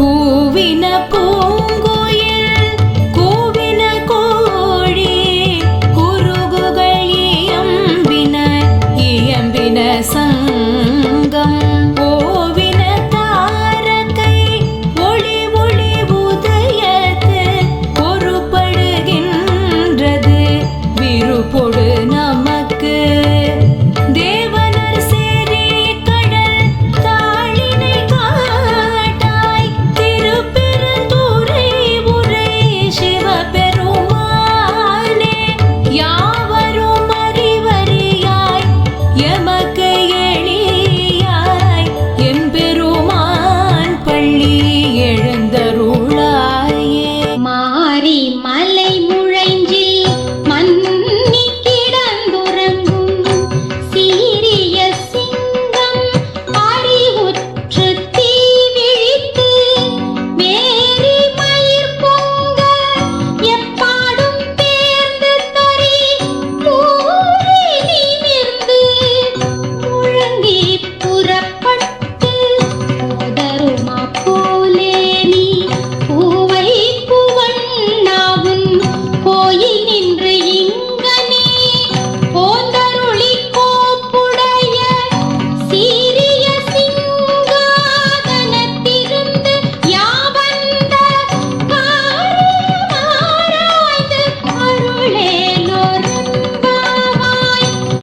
கூவின பூங்குயில் கூவின கோழி குறுகுகள் இயம்பின இயம்பின சங்கம். ஓவின தாரகை ஒளி ஒளி உதயத்து பொறுப்படுகின்றது. எளியாய் எம்பெருமான் பள்ளி